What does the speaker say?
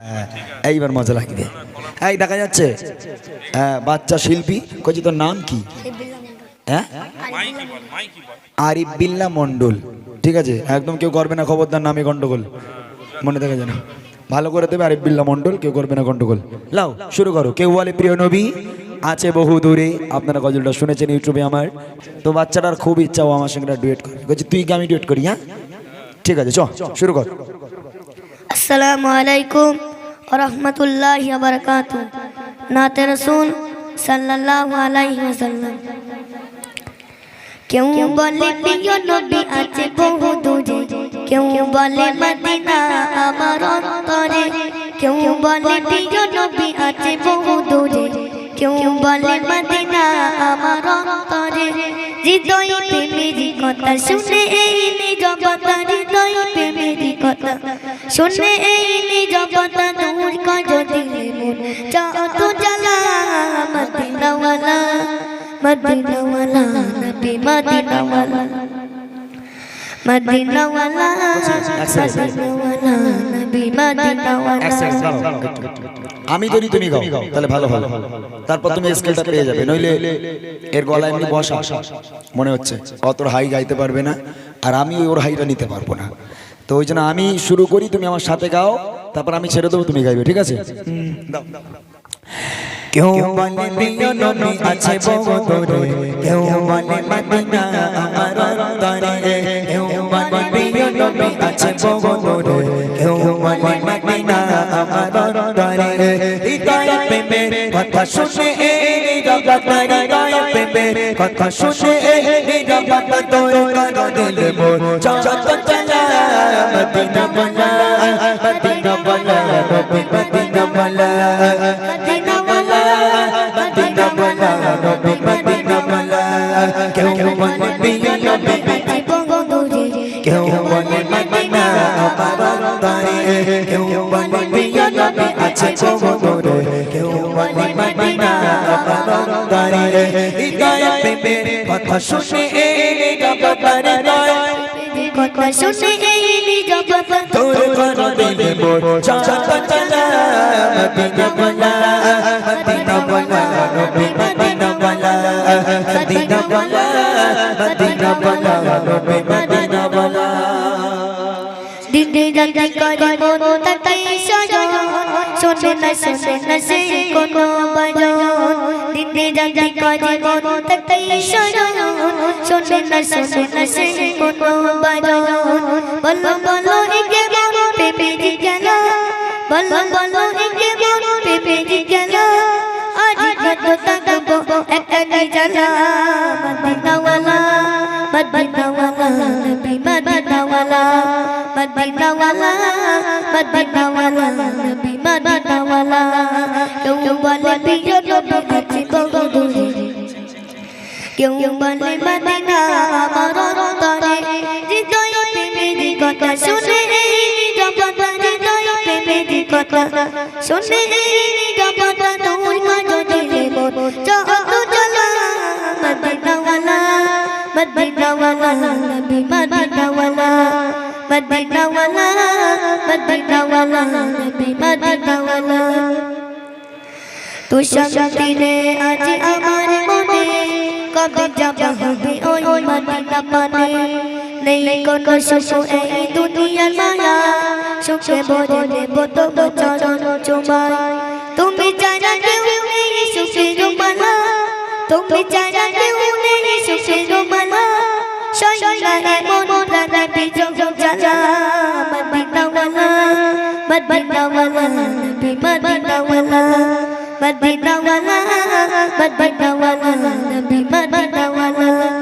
হ্যাঁ, এইবার মজা লাগবে। এই দেখা যাচ্ছে। হ্যাঁ বাচ্চা শিল্পী। কচি তোর নাম কি? হ্যাঁ? আরিফ বিল্লা মন্ডল ঠিক আছে? একদম কেউ করবে না খবরদার নামে গন্ডগোল। মনে থাকে যেন। ভালো করে দেবে আরিফ বিল্লা মন্ডল কেউ করবে না গন্ডগোল। লাও শুরু করো। কেউ বলে প্রিয় নবী আছে বহু দূরে। আপনারা গজলটা শুনেছেন ইউটিউবে আমার। তো বাচ্চাটার খুব ইচ্ছা ও আমার সঙ্গে ডুয়েট করে। বলছি তুই কি আমি ডুয়েট করি হ্যাঁ? ঠিক আছে চ শুরু কর। আসসালামু আলাইকুম। রহমতুল্লাহ বরকাত নাতে রসুল সাল্লাল্লাহু আলাইহি ওয়াসাল্লাম। কেউ বলে, প্রিয় নবী আছে বহু দূরে। কেউ বলে, মদিনা আমার অন্তরে। কেউ বলে, প্রিয় নবী আছে বহু দূরে। কেউ বলে, মদিনা আমার অন্তরে। হৃদয় প্রেমেরই কথা শুনে এই নিজবতা হৃদয় প্রেমেরই কথা শুনে এই নিজবতা দূর মদিনাওয়ালা নবী মদিনাওয়ালা মদিনাওয়ালা মদিনাওয়ালা নবী মদিনাওয়ালা আমি যদি তুমি গাও তাহলে ভালো ভালো তারপর তুমি স্কেলটা পেয়ে যাবে। নইলে এর গলা এমনি বসা। মনে হচ্ছে অত হাই গাইতে পারবে না আর আমি ওর হাইটা নিতে পারব না। তো ওই জন্য আমি শুরু করি তুমি আমার সাথে গাও তারপর আমি ছেড়ে দেবো তুমি গাইবে ঠিক আছে? দাও। কেউ বলে, প্রিয় নবী আছে বহু দূরে কেউ বলে, মদিনা আমার অন্তরে। কেউ বলে, প্রিয় নবী আছে বহু দূরে কেউ বলে, মদিনা আমার অন্তরে। হৃদয় প্রেমের কথা শুনে এই জগৎ হৃদয় প্রেমের কথা শুনে জগৎ তোর কর দিল মোর চল চলা, মদিনা বলা মদিনা বলা মদিনা বলা। মদিনা নবী মদিনা বলা কেউ বলে প্রিয় নবী কেউ বলে মদিনা আমার অন্তরে কেউ বলে প্রিয় নবী আছে বহু কেউ বলে মদিনা আমার অন্তরে হৃদয় প্রেমের কথা শুনে এই জগৎ হৃদয় কথা শুনে এই নিজবতা তোর কর মোর চাচা চলা মদিনা বলা মদিনা বলা দিদি দাদি করে মন তাকাই সজন, শোনে না শোনে না সে কোনো বাজন। দিদি দাদি করে মন তাকাই সজন, শোনে না শোনে না সে কোনো বাজন। বলো বলো, একে মন পেপে দি গেল বলো বলো, একে মন পেপে দি গেল আজ কত তাকবো দি জানা মদিনাওয়ালা মদিনাওয়ালা নবী মদিনাওয়ালা মদিনাওয়ালা মদিনাওয়ালা নবী মদিনাওয়ালা কেউ বলে প্রিয় নবী আছে বহু দূরে কেউ বলে মদিনা আমার অন্তরে হৃদয় প্রেমের কথা শুনে এই জগৎ হৃদয় প্রেমের কথা শুনে এই জগৎ তোর কাজ দিলে মন যত জ্বালা মদিনাওয়ালা মদিনাওয়ালা নবী মদিনাওয়ালা মদিনাওয়ালা মদিনাওয়ালা নবী মদিনাওয়ালা তো শান্তি রে আজ আমার মনে কবে যাব হবে ওই মদিনা পানে নেই কোনো সুখ এই দুনিয়ার মায়া সুখে ভরে দেব তব চরণ চুমাই তুমি জানা কেউ নেই সুখের মালা তুমি জানা সন্ধ্যা মন রাধা বিজয় জ্বালা মদিনাওয়ালা মদিনাওয়ালা নবী মদিনাওয়ালা মদিনাওয়ালা মদিনাওয়ালা নবী মদিনাওয়ালা